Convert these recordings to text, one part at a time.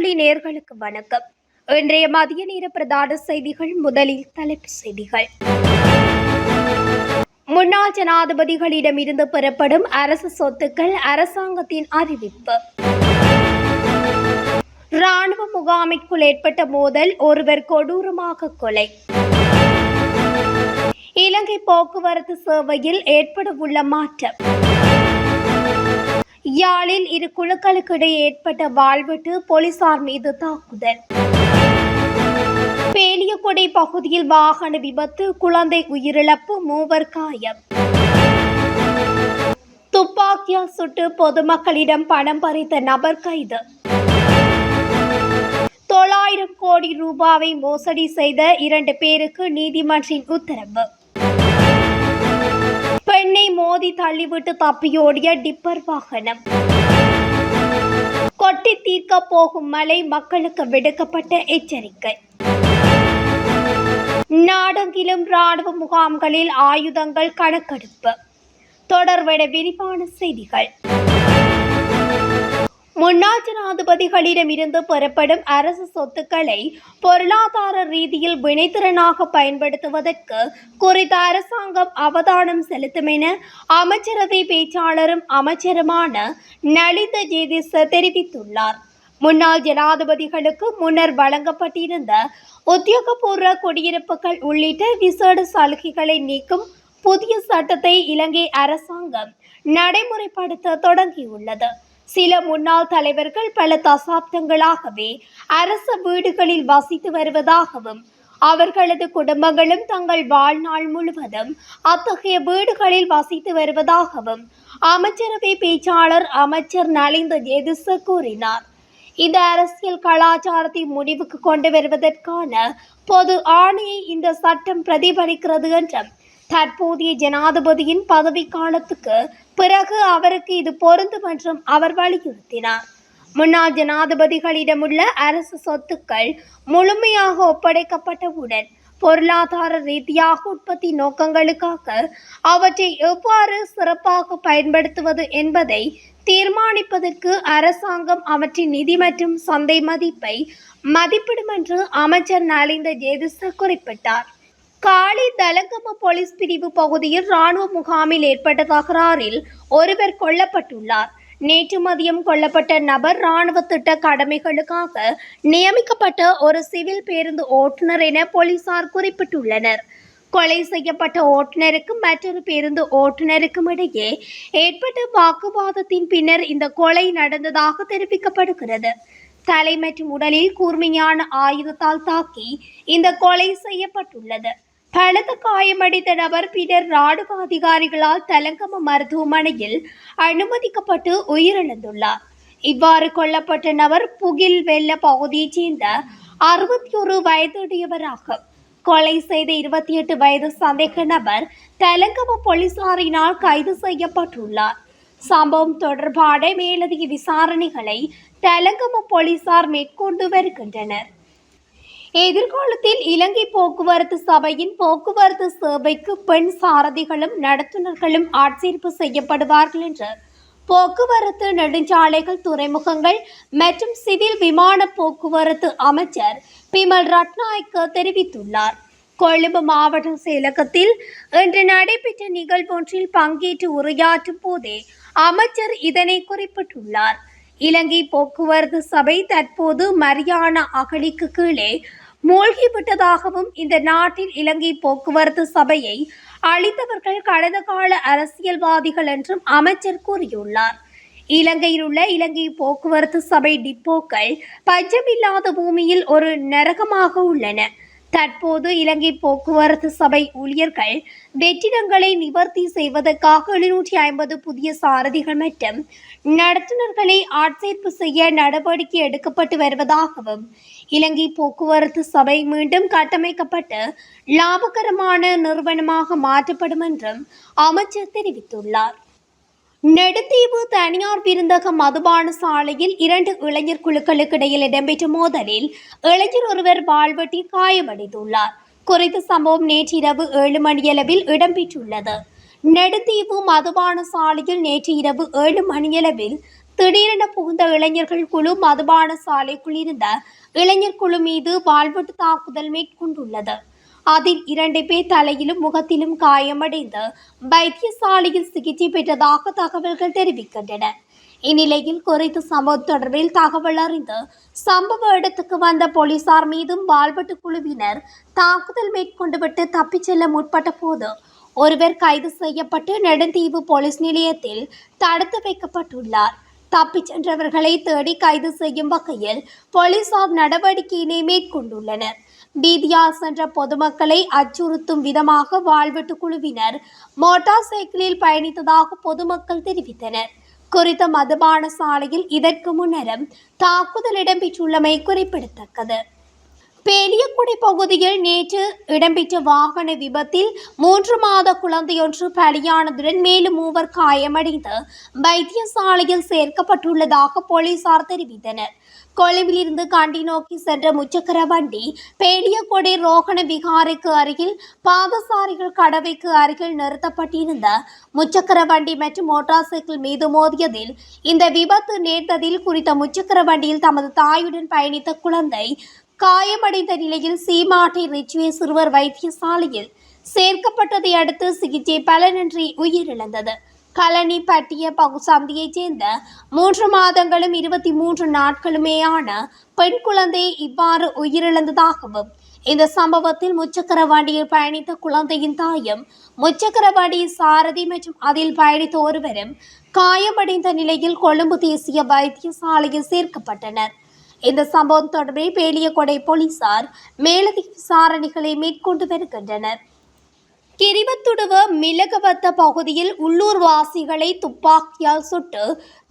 வானொலி நேர்களுக்கு வணக்கம். இன்றைய மதிய நேர பிரதான செய்திகள் முதலில் தலைப்பு செய்திகள். முன்னாள் ஜனாதிபதிகளிடமிருந்து பெறப்படும் அரசு சொத்துக்கள் அரசாங்கத்தின் அறிவிப்பு. ராணுவ முகாமிற்குள் ஏற்பட்ட மோதல் ஒருவர் கொடூரமாக கொலை. இலங்கை போக்குவரத்து சேவையில் ஏற்படவுள்ள மாற்றம். யாழில் இரு குழுக்களுக்கிடையே ஏற்பட்ட வாழ்வெட்டு போலீசார் மீது தாக்குதல். பேலியகுடை பகுதியில் வாகன விபத்து குழந்தை உயிரிழப்பு மூவர் காயம். துப்பாக்கியால் சுட்டு பொதுமக்களிடம் பணம் பறித்த நபர் கைது. தொள்ளாயிரம் கோடி ரூபாவை மோசடி செய்த இரண்டு பேருக்கு நீதிமன்றின் உத்தரவு. மோதி தள்ளிவிட்டு தப்பியோடிய டிப்பர் வாகனம். கொட்டி தீர்க்க போகும் மலை மக்களுக்கு விடுக்கப்பட்ட எச்சரிக்கை. நாடெங்கிலும் ராணுவ முகாம்களில் ஆயுதங்கள் கணக்கெடுப்பு. தொடர்பட விரிவான செய்திகள். முன்னாள் ஜனாதிபதிகளிடமிருந்து பெறப்படும் அரசு சொத்துக்களை பொருளாதார ரீதியில் வினைத்திறனாக பயன்படுத்துவதற்கு குறித்த அரசாங்கம் அவதானம் செலுத்தும் என அமைச்சரவை பேச்சாளரும் அமைச்சருமான நலித ஜேதிச தெரிவித்துள்ளார். முன்னாள் ஜனாதிபதிகளுக்கு முன்னர் வழங்கப்பட்டிருந்த உத்தியோகபூர்வ குடியிருப்புகள் உள்ளிட்ட விசேட சலுகைகளை நீக்கும் புதிய சட்டத்தை இலங்கை அரசாங்கம் நடைமுறைப்படுத்த தொடங்கியுள்ளது. சில முன்னாள் தலைவர்கள் பல தசாப்தங்களாகவே அரச வீடுகளில் வசித்து வருவதாகவும் அவர்களது குடும்பங்களும் தங்கள் வாழ்நாள் முழுவதும் அத்தகைய வீடுகளில் வசித்து வருவதாகவும் அமைச்சரவை பேச்சாளர் அமைச்சர் நலிந்த ஜெதிச கூறினார். இந்த அரசியல் கலாச்சாரத்தை முடிவுக்கு கொண்டு வருவதற்கான பொது ஆணையை இந்த சட்டம் பிரதிபலிக்கிறது என்றும் தற்போதைய ஜனாதிபதியின் பதவி காலத்துக்கு பிறகு அவருக்கு இது பொருந்தும் என்றும் அவர் வலியுறுத்தினார். முன்னாள் ஜனாதிபதிகளிடமுள்ள அரசு சொத்துக்கள் முழுமையாக ஒப்படைக்கப்பட்டவுடன் பொருளாதார ரீதியாக உற்பத்தி நோக்கங்களுக்காக அவற்றை எவ்வாறு சிறப்பாக பயன்படுத்துவது என்பதை தீர்மானிப்பதற்கு அரசாங்கம் அவற்றின் நிதி மற்றும் சந்தை மதிப்பை மதிப்பிடும் என்று அமைச்சர் நலிந்த ஜேதிச குறிப்பிட்டார். காலி தலங்கம போலீஸ் பிரிவு பகுதியில் ராணுவ முகாமில் ஏற்பட்ட தகராறில் ஒருவர் கொல்லப்பட்டுள்ளார். நேற்று மதியம் கொல்லப்பட்ட நபர் ராணுவ திட்ட கடமைகளுக்காக நியமிக்கப்பட்ட ஒரு சிவில் பேருந்து ஓட்டுநர் என போலீசார் குறிப்பிட்டுள்ளனர். கொலை செய்யப்பட்ட ஓட்டுநருக்கும் மற்றொரு பேருந்து ஓட்டுநருக்கும் இடையே ஏற்பட்ட வாக்குவாதத்தின் பின்னர் இந்த கொலை நடந்ததாக தெரிவிக்கப்படுகிறது. தலை மற்றும் உடலில் கூர்மையான ஆயுதத்தால் தாக்கி இந்த கொலை செய்யப்பட்டுள்ளது. பலத்த காயமடைந்த நபர் பின்னர் ராணுவ அதிகாரிகளால் தலங்கம மருத்துவமனையில் அனுமதிக்கப்பட்டு உயிரிழந்துள்ளார். இவ்வாறு கொல்லப்பட்ட நபர் புகில் வெள்ள பகுதியைச் சேர்ந்த அறுபத்தி ஒரு வயதுடையவராகும் கொலை செய்த இருபத்தி எட்டு வயது சந்தேக நபர் தெலங்கம போலீசாரினால் கைது செய்யப்பட்டுள்ளார். சம்பவம் தொடர்பான மேலதிக விசாரணைகளை தெலங்கம போலீசார் மேற்கொண்டு வருகின்றனர். எதிர்காலத்தில் இலங்கை போக்குவரத்து சபையின் போக்குவரத்து சேவைக்கு பெண் சாரதிகளும் நடத்துனர்களும் ஆட்சேர்ப்பு செய்யப்படுவார்கள் என்று போக்குவரத்து நெடுஞ்சாலைகள் துறைமுகங்கள் மற்றும் சிவில் விமான போக்குவரத்து அமைச்சர் பிமல் ரட்நாயக்க தெரிவித்துள்ளார். கொழும்பு மாவட்ட செயலகத்தில் இன்று நடைபெற்ற நிகழ்வொன்றில் பங்கேற்று உரையாற்றும் போதே அமைச்சர் இதனை குறிப்பிட்டுள்ளார். இலங்கை போக்குவரத்து சபை தற்போது மரியானா அகழிக்கு கீழே மூழ்கிவிட்டதாகவும் இந்த நாட்டில் இலங்கை போக்குவரத்து சபையை அளித்தவர்கள் கடந்த கால அரசியல்வாதிகள் என்றும் அமைச்சர் கூறியுள்ளார். இலங்கையில் உள்ள இலங்கை போக்குவரத்து சபை டிப்போக்கள் பஞ்சமில்லாத பூமியில் ஒரு நரகமாக உள்ளன. தற்போது இலங்கை போக்குவரத்து சபை ஊழியர்கள் வெற்றிடங்களை நிவர்த்தி செய்வதற்காக எழுநூற்றி ஐம்பது புதிய சாரதிகள் மற்றும் நடத்துனர்களை ஆட்சேர்ப்பு செய்ய நடவடிக்கை எடுக்கப்பட்டு வருவதாகவும் இலங்கை போக்குவரத்து சபை மீண்டும் கட்டமைக்கப்பட்டு லாபகரமான நிறுவனமாக மாற்றப்படும் என்றும் அமைச்சர் தெரிவித்துள்ளார். நெடுந்தீவு தனியார் விருந்தக மதுபான சாலையில் இரண்டு இளைஞர் குழுக்களுக்கு இடையில் இடம்பெற்ற மோதலில் இளைஞர் ஒருவர் வாழ்வட்டி காயமடைந்துள்ளார். குறித்த சம்பவம் நேற்றிரவு ஏழு மணியளவில் இடம்பெற்றுள்ளது. நெடுந்தீவு மதுபான சாலையில் நேற்று இரவு ஏழு மணியளவில் திடீரென புகுந்த இளைஞர்கள் குழு மதுபான சாலைக்குள் இருந்த இளைஞர் குழு மீது வாழ்வெட்டு தாக்குதல் மேற்கொண்டுள்ளது. அதில் இரண்டு பேர் தலையிலும் முகத்திலும் காயமடைந்து வைத்தியசாலையில் சிகிச்சை பெற்றதாக தகவல்கள் தெரிவிக்கின்றன. இந்நிலையில் குறித்த சம்பவம் தொடர்பில் தகவல் அறிந்து சம்பவ இடத்துக்கு வந்த போலீசார் மீதும் வாள்வெட்டு குழுவினர் தாக்குதல் மேற்கொண்டுவிட்டு தப்பிச் செல்ல முற்பட்ட போது ஒருவர் கைது செய்யப்பட்டு நெடுந்தீவு போலீஸ் நிலையத்தில் தடுத்து வைக்கப்பட்டுள்ளார். தப்பிச் சென்றவர்களை தேடி கைது செய்யும் வகையில் போலீசார் நடவடிக்கையினை மேற்கொண்டுள்ளனர். பீதியா சென்ற பொதுமக்களை அச்சுறுத்தும் விதமாக வாழ்வெட்டு குழுவினர் மோட்டார் சைக்கிளில் பயணித்ததாக பொதுமக்கள் தெரிவித்தனர். குறித்த மதுபான சாலையில் இதற்கு முன்னரும் தாக்குதல் இடம்பெற்றுள்ளமை குறிப்பிடத்தக்கது. பேலியக்குடி பகுதியில் நேற்று இடம்பெற்ற வாகன விபத்தில் மூன்று மாத குழந்தையொன்று பலியானதுடன் மேலும் மூவர் காயமடைந்து வைத்தியசாலையில் சேர்க்கப்பட்டுள்ளதாக போலீசார் தெரிவித்தனர். கொழும்பிலிருந்து கண்டி நோக்கி சென்ற முச்சக்கர வண்டி பேடியக்கொடை ரோகண விகாரைக்கு அருகில் பாதசாரிகள் கடவைக்கு அருகில் நிறுத்தப்பட்டிருந்த முச்சக்கர வண்டி மற்றும் மோட்டார் சைக்கிள் மீது மோதியதில் இந்த விபத்து நேர்ந்ததில் குறித்த முச்சக்கர வண்டியில் தமது தாயுடன் பயணித்த குழந்தை காயமடைந்த நிலையில் சீமாட்டை ரிச்சுவே சிறுவர் வைத்தியசாலையில் சேர்க்கப்பட்டதை அடுத்து சிகிச்சை பலனின்றி உயிரிழந்தது. கலனி பட்டிய பகுசந்தியைச் சேர்ந்த மூன்று மாதங்களும் இருபத்தி மூன்று நாட்களுமேயான பெண் குழந்தை இவ்வாறு உயிரிழந்ததாகவும் இந்த சம்பவத்தில் முச்சக்கர வண்டியில் பயணித்த குழந்தையின் தாயும் முச்சக்கர வண்டி சாரதி மற்றும் அதில் பயணித்த ஒருவரும் காயமடைந்த நிலையில் கொழும்பு தேசிய வைத்தியசாலையில் சேர்க்கப்பட்டனர். இந்த சம்பவம் தொடர்பில் பேலியகொடை போலீசார் மேலதிக விசாரணைகளை மேற்கொண்டு வருகின்றனர். கிரிவத்துடுவ மிளகவத்த பகுதியில் உள்ளூர்வாசிகளை துப்பாக்கியால் சுட்டு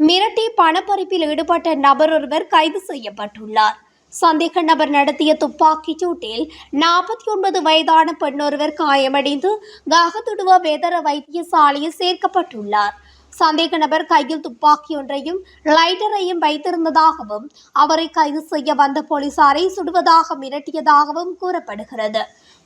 மிரட்டி பணப்பறிப்பில் ஈடுபட்ட நபர் ஒருவர் கைது செய்யப்பட்டுள்ளார். சந்தேக நபர் நடத்திய துப்பாக்கிச் சூட்டில் நாற்பத்தி ஒன்பது வயதான பெண்ணொருவர் காயமடைந்து ககதுடுவ வேதர வைத்தியசாலையில் சேர்க்கப்பட்டுள்ளார். சந்தேக நபர் கையில் துப்பாக்கி ஒன்றையும் லைட்டரையும் வைத்திருந்ததாகவும் அவரை கைது செய்ய வந்த போலீசாரை சுடுவதாக மிரட்டியதாகவும் கூறப்படுகிறது.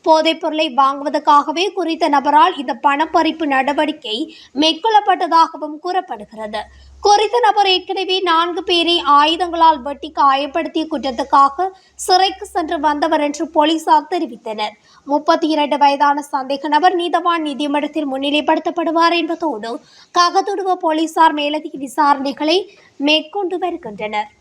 போதைப் பொருளை வாங்குவதற்காகவே குறித்த நபரால் இந்த பணப்பறிப்பு நடவடிக்கை மேற்கொள்ளப்பட்டதாகவும் கூறப்படுகிறது. குறித்த நபர் ஏற்கனவே நான்கு பேரை ஆயுதங்களால் வெட்டி காயப்படுத்திய குற்றத்துக்காக சிறைக்கு சென்று வந்தவர் என்று போலீசார் தெரிவித்தனர். முப்பத்தி இரண்டு வயதான சந்தேக நபர் நீதவான் நீதிமன்றத்தில் முன்னிலைப்படுத்தப்படுவார் என்பதோடு ககதுடுவ போலீசார் மேலதிக விசாரணைகளை மேற்கொண்டு வருகின்றனர்.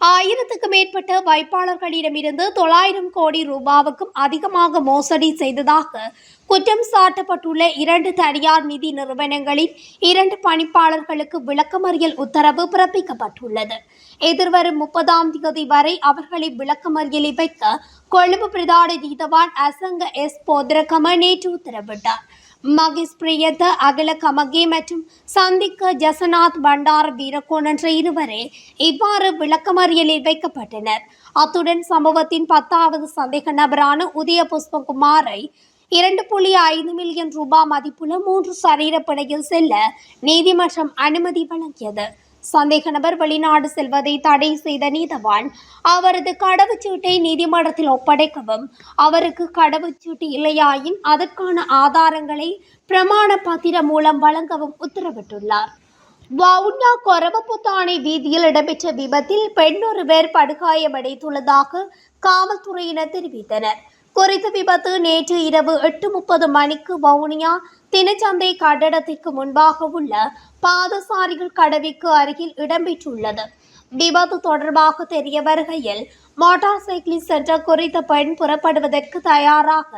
ஆயிரத்துக்கு மேற்பட்ட வைப்பாளர்களிடமிருந்து தொள்ளாயிரம் கோடி ரூபாவுக்கும் அதிகமாக மோசடி செய்ததாக குற்றம் சாட்டப்பட்டுள்ள இரண்டு தனியார் நிதி நிறுவனங்களின் இரண்டு பணிப்பாளர்களுக்கு விளக்கமறியல் உத்தரவு பிறப்பிக்கப்பட்டுள்ளது. எதிர்வரும் முப்பதாம் தேதி வரை அவர்களை விளக்கமறியலை வைக்க கொழும்பு பிரதான நீதவான் அசங்க எஸ். போத்ரகம நேற்று உத்தரவிட்டார். மகேஷ் பிரியத அகில கமகே மற்றும் சந்திக்க ஜசநாத் பண்டார் வீரகோன் என்ற இருவரே இவ்வாறு விளக்கமறியலில் வைக்கப்பட்டனர். அத்துடன் சம்பவத்தின் பத்தாவது சந்தேக நபரான உதய புஷ்பகுமாரை இரண்டு புள்ளி ஐந்து மில்லியன் ரூபாய் மதிப்புள்ள மூன்று சரீர பிணையில் செல்ல நீதிமன்றம் அனுமதி வழங்கியது. சந்தேக நபர் வெளிநாடு செல்வதை தடை செய்த நீதவான் அவரது கடவுச்சீட்டை நீதிமன்றத்தில் ஒப்படைக்கவும் அவருக்கு கடவுச்சீட்டு இல்லையாயின் அதற்கான ஆதாரங்களை பிரமாண பத்திரம் மூலம் வழங்கவும் உத்தரவிட்டுள்ளார். வவுனியா கொரவப்புத்தானை வீதியில் இடம்பெற்ற விபத்தில் பெண்ணொருவர் படுகாயமடைந்துள்ளதாக காவல்துறையினர் தெரிவித்தனர். குறித்த விபத்து நேற்று இரவு எட்டு முப்பது மணிக்கு வவுனியா தினச்சந்தை கட்டடத்திற்கு முன்பாக உள்ள பாதசாரிகள் கடவிக்கு அருகில் இடம்பெற்றுள்ளது. விபத்து தொடர்பாக தெரிய வருகையில் மோட்டார் சைக்கிளில் சென்ற குறித்த பெண் புறப்படுவதற்கு தயாராக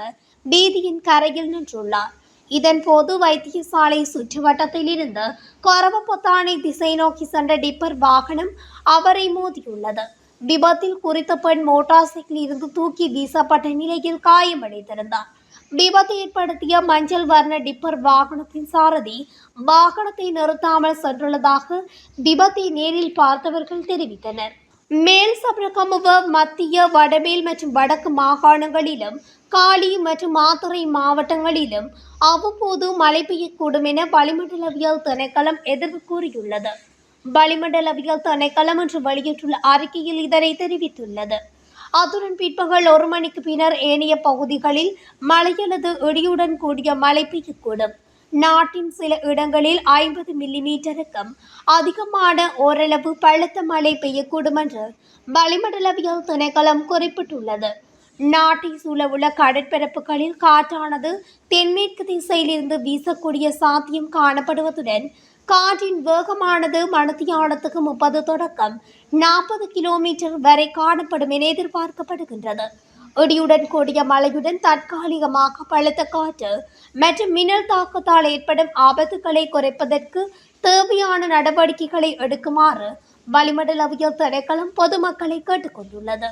வீதியின் கரையில் நின்றுள்ளார். இதன் போது வைத்தியசாலை சுற்றுவட்டத்தில் இருந்து கொரவப்பொத்தானை திசை நோக்கி சென்ற டிப்பர் வாகனம் அவரை மோதியுள்ளது. விபத்தில் குறித்த பெண் மோட்டார் சைக்கிளில் இருந்து தூக்கி வீசப்பட்ட நிலையில் காயமடைந்திருந்தார் விபத்து ஏற்படுத்திய மஞ்சள் வர்ண டிப்பர் வாகனத்தின் சாரதி வாகனத்தை நிறுத்தாமல் சென்றுள்ளதாக விபத்தை நேரில் பார்த்தவர்கள் தெரிவித்தனர். மேல் சபரகமுவ மத்திய வடமேல் மற்றும் வடக்கு மாகாணங்களிலும் காலி மற்றும் மாத்துறை மாவட்டங்களிலும் அவ்வப்போது மழை பெய்யக்கூடும் என வளிமண்டலவியல் திணைக்களம் எதிர்ப்பு கூறியுள்ளது. வளிமண்டலவியல் திணைக்களம் என்று வெளியிட்டுள்ள அறிக்கையில் இதனை தெரிவித்துள்ளது. அத்துடன் பிற்பகல் ஒரு மணிக்கு பின்னர் ஏனைய பகுதிகளில் மழை அல்லது இடியுடன் கூடிய மழை பெய்யக்கூடும். நாட்டின் சில இடங்களில் ஐம்பது மில்லிமீட்டருக்கும் அதிகமான ஓரளவு பழுத்த மழை பெய்யக்கூடும் என்று வளிமண்டலவியல் திணைக்களம் குறிப்பிட்டுள்ளது. நாட்டை சூழவுள்ள கடற்பரப்புகளில் காற்றானது தென்மேற்கு திசையிலிருந்து வீசக்கூடிய சாத்தியம் காணப்படுவதுடன் காற்றின் வேகமானது மணத்தியானத்துக்கு முப்பது தொடக்கம். நாற்பது கிலோமீட்டர் வரை காணப்படும் என எதிர்பார்க்கப்படுகின்றது. இடியுடன் கூடிய மழையுடன் தற்காலிகமாக பழுத்த காற்று மற்றும் மின்னல் தாக்கத்தால் ஏற்படும் ஆபத்துகளை குறைப்பதற்கு தேவையான நடவடிக்கைகளை எடுக்குமாறு வளிமண்டலவியல் திணைக்களம் பொதுமக்களை கேட்டுக்கொண்டுள்ளது.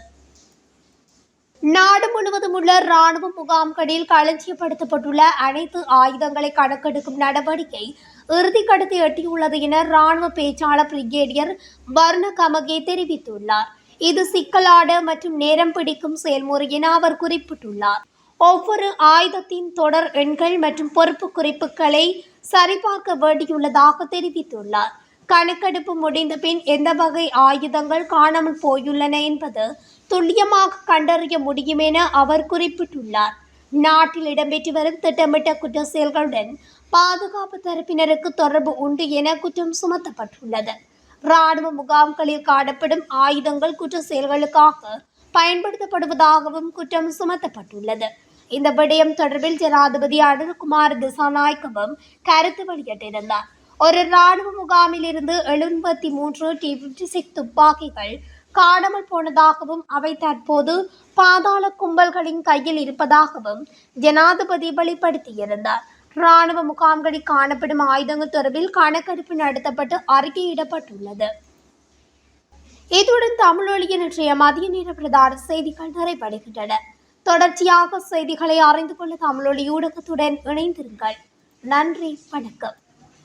நாடு முழுவதும் உள்ள ராணுவ முகாம்களில் களஞ்சியப்படுத்தப்பட்டுள்ள அனைத்து ஆயுதங்களை கணக்கெடுக்கும் நடவடிக்கை இறுதிக்கட்டத்தை எட்டியுள்ளது என ராணுவ பேச்சாளர் பிரிகேடியர் வர்ண கமகே தெரிவித்துள்ளார். இது சிக்கலான மற்றும் நேரம் பிடிக்கும் செயல்முறை என அவர் குறிப்பிட்டுள்ளார். ஒவ்வொரு ஆயுதத்தின் தொடர் எண்கள் மற்றும் பொறுப்பு குறிப்புகளை சரிபார்க்க வேண்டியுள்ளதாக தெரிவித்துள்ளார். கணக்கெடுப்பு முடிந்த பின் எந்த வகை ஆயுதங்கள் காணாமல் போயுள்ளன என்பது துல்லியமாக கண்டறிய முடியும் என அவர் குறிப்பிட்டுள்ளார். நாட்டில் இடம்பெற்று வரும் திட்டமிட்ட குற்ற செயல்களுடன் பாதுகாப்பு தரப்பினருக்கு தொடர்பு உண்டு என குற்றம் சுமத்தப்பட்டுள்ளது. ராணுவ முகாம்களில் காணப்படும் ஆயுதங்கள் குற்ற செயல்களுக்காக பயன்படுத்தப்படுவதாகவும் குற்றம் சுமத்தப்பட்டுள்ளது. இந்த விடயம் தொடர்பில் ஜனாதிபதி அனுர்குமார் திசாநாயக்கவும் கருத்து வெளியிட்டிருந்தார். ஒரு ராணுவ முகாமில் இருந்து எழுபத்தி மூன்று டி பிப்டி சிக்ஸ் துப்பாக்கிகள் காணாமல் போனதாகவும் அவை தற்போது பாதாள கும்பல்களின் கையில் இருப்பதாகவும் ஜனாதிபதி வெளிப்படுத்தியிருந்தார். இராணுவ முகாம்களில் காணப்படும் ஆயுதங்கள் தொடர்பில் கணக்கெடுப்பு நடத்தப்பட்டு அறிக்கையிடப்பட்டுள்ளது. இத்துடன் தமிழொலியின் இன்றைய மதிய நேர பிரதான செய்திகள் நிறைவடைகின்றன. தொடர்ச்சியாக செய்திகளை அறிந்து கொள்ள தமிழொலி ஊடகத்துடன் இணைந்திருங்கள். நன்றி வணக்கம்.